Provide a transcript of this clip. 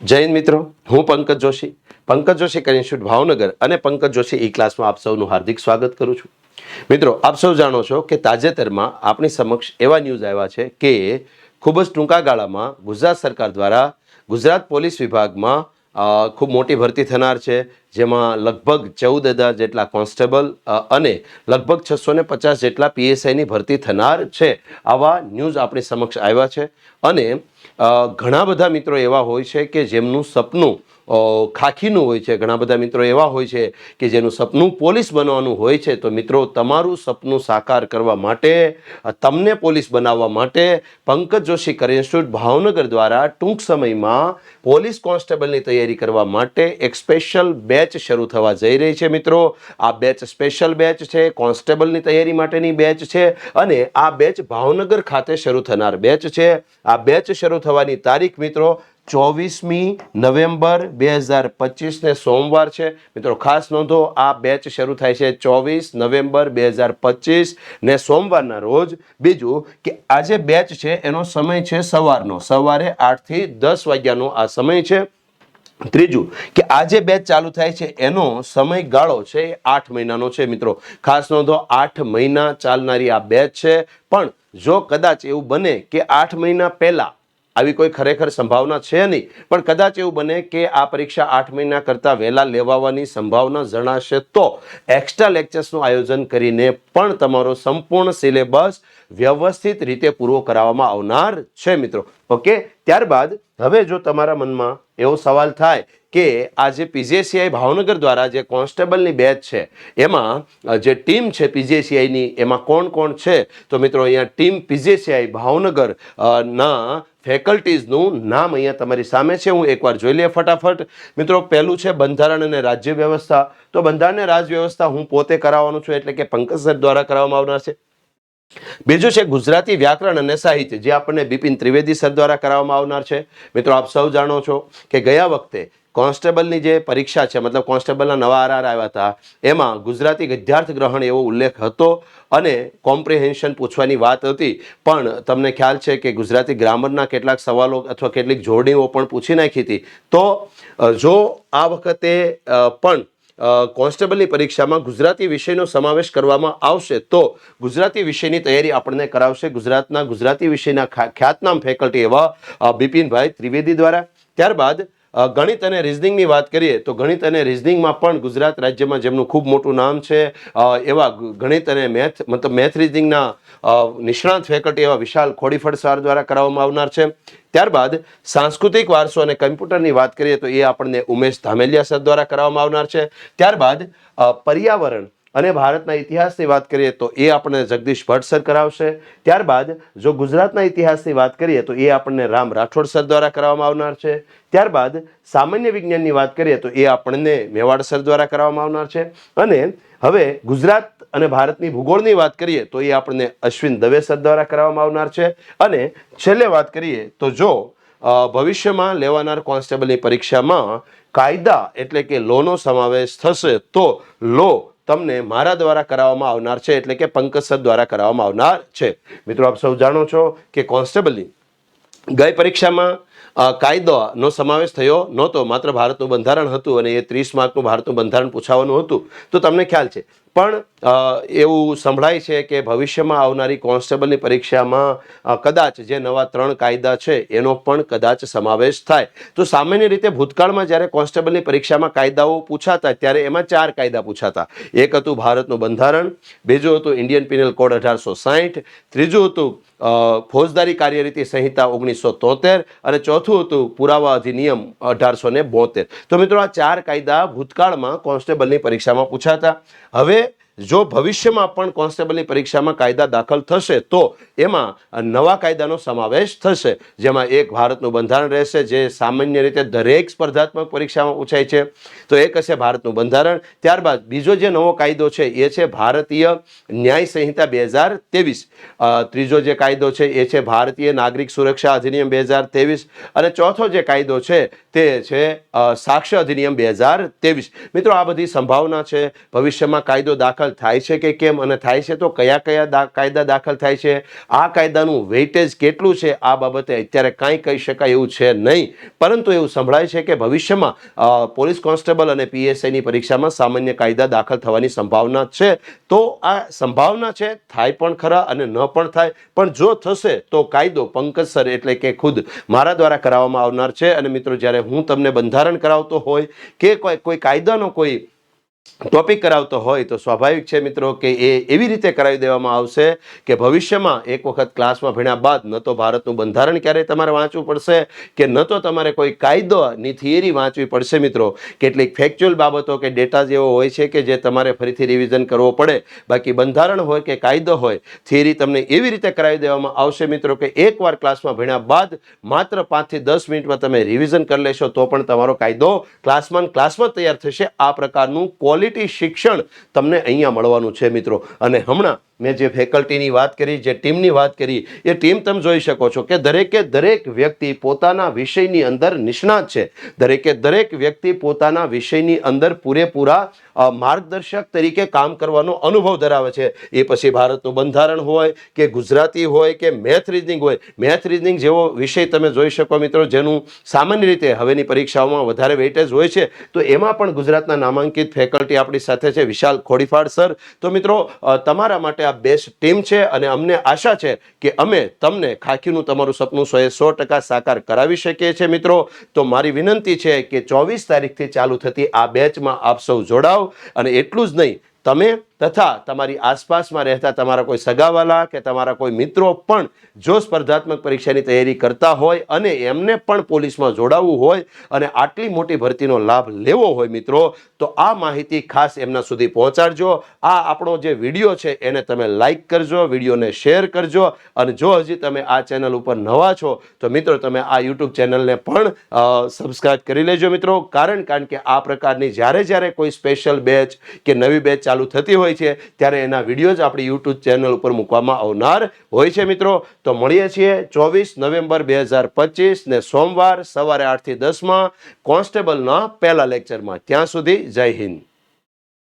હિન્દ મિત્રો, હું પંકજ જોશી. પંકજ જોશી ઇન્સ્ટિટ્યૂટ ભાવનગર અને પંકજ જોશી ઈ ક્લાસમાં આપ સૌનું હાર્દિક સ્વાગત કરું છું. મિત્રો, આપ સૌ જાણો છો કે તાજેતરમાં આપણી સમક્ષ એવા ન્યૂઝ આવ્યા છે કે ખૂબ જ ટૂંકા ગાળામાં ગુજરાત સરકાર દ્વારા ગુજરાત પોલીસ વિભાગમાં ખૂબ મોટી ભરતી થનાર છે, જેમાં લગભગ ચૌદ હજાર જેટલા કોન્સ્ટેબલ અને લગભગ છસો ને પચાસ જેટલા પીએસઆઈની ભરતી થનાર છે, આવા ન્યૂઝ આપણી સમક્ષ આવ્યા છે. અને ઘણા બધા મિત્રો એવા હોય છે કે જેમનું સપનું ખાખીનું હોય છે. ઘણા બધા મિત્રો એવા હોય છે કે જેનું સપનું પોલીસ બનવાનું હોય છે. તો મિત્રો, તમારું સપનું સાકાર કરવા માટે તમને પોલીસ બનાવવા માટે પંકજ જોશી કર ઇન્સ્ટિટ્યૂટ ભાવનગર દ્વારા ટૂંક સમયમાં પોલીસ કોન્સ્ટેબલની તૈયારી કરવા માટે એક સ્પેશિયલ બેચ શરૂ થવા જઈ રહી છે મિત્રો. આ બેચ સ્પેશિયલ બેચ છે, કોન્સ્ટેબલની તૈયારી માટેની બેચ છે અને આ બેચ ભાવનગર ખાતે શરૂ થનાર બેચ છે. આ બેચ શરૂ થવાની તારીખ મિત્રો ચોવીસમી નવેમ્બર બે હજાર પચીસને સોમવાર છે. મિત્રો, ખાસ નોંધો, આ બેચ શરૂ થાય છે ચોવીસ નવેમ્બર બે હજાર પચીસ ને સોમવારના રોજ. બીજું કે આ જે બેચ છે, એનો સમય છે સવારનો. સવારે આઠથી દસ વાગ્યાનો આ સમય છે. ત્રીજું કે આ જે બેચ ચાલુ થાય છે, એનો સમયગાળો છે એ આઠ મહિનાનો છે, મિત્રો. ખાસ નોંધો, આઠ મહિના ચાલનારી આ બેચ છે. પણ જો કદાચ એવું બને કે આઠ મહિના પહેલા આવી કોઈ ખરેખર સંભાવના છે નહીં. પણ કદાચ એવું બને કે આ પરીક્ષા આઠ મહિના કરતાં વહેલા લેવાવાની સંભાવના જણાશે તો એક્સ્ટ્રા લેક્ચર્સનું આયોજન કરીને પણ તમારો સંપૂર્ણ સિલેબસ વ્યવસ્થિત રીતે પૂરો કરાવવામાં આવનાર છે મિત્રો. ઓકે? ત્યારબાદ હવે જો તમારા મનમાં એવો સવાલ થાય કે આ જે પીજીસીઆઈ ભાવનગર દ્વારા જે કોન્સ્ટેબલની બેચ છે, એમાં જે ટીમ છે પીજીસીઆઈની, એમાં કોણ કોણ છે? તો મિત્રો અહીંયા ટીમ પીજીએસીઆઈ ભાવનગર ના ફેકલ્ટીઝનું નામ અહીંયા તમારી સામે છે. હું એકવાર જોઈ લઈએ ફટાફટ. મિત્રો, પહેલું છે બંધારણ અને રાજ્ય વ્યવસ્થા. તો બંધારણ અને રાજ્ય વ્યવસ્થા હું પોતે કરાવવાનું છું, એટલે કે પંકજ સર દ્વારા કરાવવામાં આવનાર છે. બીજું છે ગુજરાતી વ્યાકરણ અને સાહિત્ય, જે આપણને બિપિન ત્રિવેદી સર દ્વારા કરાવવામાં આવનાર છે. મિત્રો, આપ સૌ જાણો છો કે ગયા વખતે કોન્સ્ટેબલની જે પરીક્ષા છે, મતલબ કોન્સ્ટેબલના નવા આરઆર આવ્યા હતા, એમાં ગુજરાતી ગદ્યાર્થ ગ્રહણ એવો ઉલ્લેખ હતો અને કોમ્પ્રિહેન્શન પૂછવાની વાત હતી. પણ તમને ખ્યાલ છે કે ગુજરાતી ગ્રામરના કેટલાક સવાલો અથવા કેટલીક જોડણીઓ પણ પૂછી નાખી હતી. તો જો આ વખતે પણ કોન્સ્ટેબલની પરીક્ષામાં ગુજરાતી વિષયનો સમાવેશ કરવામાં આવશે તો ગુજરાતી વિષયની તૈયારી આપણને કરાવશે. ગુજરાતના ગુજરાતી વિષયના ખ્યાતનામ ફેકલ્ટી એવા બિપિનભાઈ ત્રિવેદી દ્વારા. ત્યારબાદ ગણિત અને રિઝનિંગની વાત કરીએ તો ગણિત અને રિઝનિંગમાં પણ ગુજરાત રાજ્યમાં જેમનું ખૂબ મોટું નામ છે એવા ગણિત અને મેથ મતલબ મેથ રિઝનિંગના નિષ્ણાંત ફેકલ્ટી એવા વિશાલ ખોડીફળ સર દ્વારા કરાવવામાં આવનાર છે. ત્યારબાદ સાંસ્કૃતિક વારસો અને કમ્પ્યુટરની વાત કરીએ તો એ આપણને ઉમેશ ધામેલિયા સર દ્વારા કરાવવામાં આવનાર છે. ત્યારબાદ પર્યાવરણ અને ભારતના ઇતિહાસની વાત કરીએ તો એ આપણને જગદીશ ભટ્ટ સર કરાવશે. ત્યારબાદ જો ગુજરાતના ઇતિહાસની વાત કરીએ તો એ આપણને રામ રાઠોડ સર દ્વારા કરાવવામાં આવનાર છે. ત્યારબાદ સામાન્ય વિજ્ઞાનની વાત કરીએ તો એ આપણને મેવાડ સર દ્વારા કરાવવામાં આવનાર છે. અને હવે ગુજરાત અને ભારતની ભૂગોળની વાત કરીએ તો એ આપણને અશ્વિન દવે સર દ્વારા કરાવવામાં આવનાર છે. અને છેલ્લે વાત કરીએ તો જો ભવિષ્યમાં લેવાનાર કોન્સ્ટેબલની પરીક્ષામાં કાયદા એટલે કે લોનો સમાવેશ થશે તો લો તમને મારા દ્વારા કરાવવામાં આવનાર છે, એટલે કે પંકજ સર દ્વારા કરાવવામાં આવનાર છે. મિત્રો, આપ સૌ જાણો છો કે કોન્સ્ટેબલની ગઈ પરીક્ષામાં કાયદાનો સમાવેશ થયો નહોતો, માત્ર ભારતનું બંધારણ હતું અને એ ત્રીસ માર્કનું ભારતનું બંધારણ પૂછાવાનું હતું. તો તમને ખ્યાલ છે. પણ એવું સંભળાય છે કે ભવિષ્યમાં આવનારી કોન્સ્ટેબલની પરીક્ષામાં કદાચ જે નવા ત્રણ કાયદા છે, એનો પણ કદાચ સમાવેશ થાય. તો સામાન્ય રીતે ભૂતકાળમાં જ્યારે કોન્સ્ટેબલની પરીક્ષામાં કાયદાઓ પૂછાતા, ત્યારે એમાં ચાર કાયદા પૂછાતા. એક હતું ભારતનું બંધારણ, બીજું હતું ઇન્ડિયન પિનલ કોડ અઢારસો સાહીઠ, ત્રીજું હતું ફોજદારી કાર્યરીતિ સંહિતા ઓગણીસો તોતેર અને ચોથું હતું પુરાવા અધિનિયમ અઢારસો ને બોતેર. તો મિત્રો આ ચાર કાયદા ભૂતકાળમાં કોન્સ્ટેબલની પરીક્ષામાં પૂછાતા. હવે જો ભવિષ્યમાં પણ કોન્સ્ટેબલની પરીક્ષામાં કાયદા દાખલ થશે, તો એમાં નવા કાયદાનો સમાવેશ થશે, જેમાં એક ભારતનું બંધારણ રહેશે, જે સામાન્ય રીતે દરેક સ્પર્ધાત્મક પરીક્ષામાં પૂછાય છે. તો એક હશે ભારતનું બંધારણ. ત્યારબાદ બીજો જે નવો કાયદો છે, એ છે ભારતીય ન્યાય સંહિતા બે હજાર ત્રેવીસ. ત્રીજો જે કાયદો છે, એ છે ભારતીય નાગરિક સુરક્ષા અધિનિયમ બે હજાર ત્રેવીસ. અને ચોથો જે કાયદો છે, તે છે સાક્ષ્ય અધિનિયમ બે હજાર ત્રેવીસ. મિત્રો, આ બધી સંભાવના છે. ભવિષ્યમાં કાયદો દાખલ દાખલ થાય છે કે કેમ અને થાય છે તો કયા કયા કાયદા દાખલ થાય છે? આ કાયદાનું વેઇટેજ કેટલું છે? આ બાબતે અત્યારે કાંઈ કહી શકાય એવું છે નહીં. પરંતુ એવું સંભળાય છે કે ભવિષ્યમાં પોલીસ કોન્સ્ટેબલ અને પીએસઆઈની પરીક્ષામાં સામાન્ય કાયદા દાખલ થવાની સંભાવના છે. તો આ સંભાવના છે, થાય પણ ખરા અને ન પણ થાય. પણ જો થશે, તો કાયદો પંકજ સર એટલે કે ખુદ મારા દ્વારા કરાવવામાં આવનાર છે. અને મિત્રો, જ્યારે હું તમને બંધારણ કરાવતો હોય કે કોઈ કોઈ કાયદાનો કોઈ ટોપિક કરાવતો હોય તો સ્વાભાવિક છે મિત્રો કે એ એવી રીતે કરાવી દેવામાં આવશે કે ભવિષ્યમાં એક વખત ક્લાસમાં ભણ્યા બાદ ન તો ભારતનું બંધારણ ક્યારેય તમારે વાંચવું પડશે કે ન તો તમારે કોઈ કાયદોની થિયરી વાંચવી પડશે મિત્રો. કેટલીક ફેક્ચ્યુઅલ બાબતો કે ડેટા જેવો હોય છે કે જે તમારે ફરીથી રિવિઝન કરવો પડે. બાકી બંધારણ હોય કે કાયદો હોય થિયરી તમને એવી રીતે કરાવી દેવામાં આવશે મિત્રો કે એકવાર ક્લાસમાં ભણ્યા બાદ માત્ર પાંચથી દસ મિનિટમાં તમે રિવિઝન કરી લેશો તો પણ તમારો કાયદો ક્લાસમાં ક્લાસમાં તૈયાર થશે. આ પ્રકારનું ક્વોલિટી શિક્ષણ તમને અહીંયા મળવાનું છે મિત્રો. અને હમણાં મેં જે ફેકલ્ટીની વાત કરી, જે ટીમની વાત કરી, એ ટીમ તમે જોઈ શકો છો કે દરેકે દરેક વ્યક્તિ પોતાના વિષયની અંદર નિષ્ણાત છે. દરેકે દરેક વ્યક્તિ પોતાના વિષયની અંદર પૂરેપૂરા માર્ગદર્શક તરીકે કામ કરવાનો અનુભવ ધરાવે છે. એ પછી ભારતનું બંધારણ હોય કે ગુજરાતી હોય કે મેથ રીઝનિંગ હોય. મેથ રીઝનિંગ જેવો વિષય તમે જોઈ શકો મિત્રો, જેનું સામાન્ય રીતે હવેની પરીક્ષાઓમાં વધારે વેઇટેજ હોય છે. તો એમાં પણ ગુજરાતના નામાંકિત ફેકલ્ટી આપણી સાથે છે, વિશાલ ખોડીફાડ સર. તો મિત્રો તમારા માટે આ બેસ્ટ ટીમ છે અને અમને આશા છે કે અમે તમને ખાખીનું તમારું સપનું સો એ સો ટકા સાકાર કરાવી શકીએ છીએ મિત્રો. તો મારી વિનંતી છે કે ચોવીસ તારીખથી ચાલુ થતી આ બેચમાં આપ સૌ જોડાઓ અને એટલું જ નહીં. તમે તથા તમારી આસપાસમાં રહેતા તમારા કોઈ સગાવાલા કે તમારા કોઈ મિત્રો પણ જો સ્પર્ધાત્મક પરીક્ષાની તૈયારી કરતા હોય અને એમને પણ પોલીસમાં જોડાવવું હોય અને આટલી મોટી ભરતીનો લાભ લેવો હોય મિત્રો, તો આ માહિતી ખાસ એમના સુધી પહોંચાડજો. આ આપણો જે વીડિયો છે એને તમે લાઈક કરજો, વિડીયોને શેર કરજો અને જો હજી તમે આ ચેનલ ઉપર નવા છો, તો મિત્રો તમે આ યુટ્યુબ ચેનલને પણ સબસ્ક્રાઇબ કરી લેજો મિત્રો. કારણ કારણ કે આ પ્રકારની જ્યારે જ્યારે કોઈ સ્પેશિયલ બેચ કે નવી બેચ ચાલુ થતી હોય છે, ત્યારે એના વીડિયો જ આપણી યુટ્યુબ ચેનલ ઉપર મૂકવામાં આવનાર હોય છે મિત્રો. તો મળીએ છીએ ચોવીસ નવેમ્બર બે હજાર પચીસ ને સોમવાર સવારે આઠથી દસમાં કોન્સ્ટેબલના પહેલા લેક્ચરમાં ત્યાં સુધી જય હિન્દ.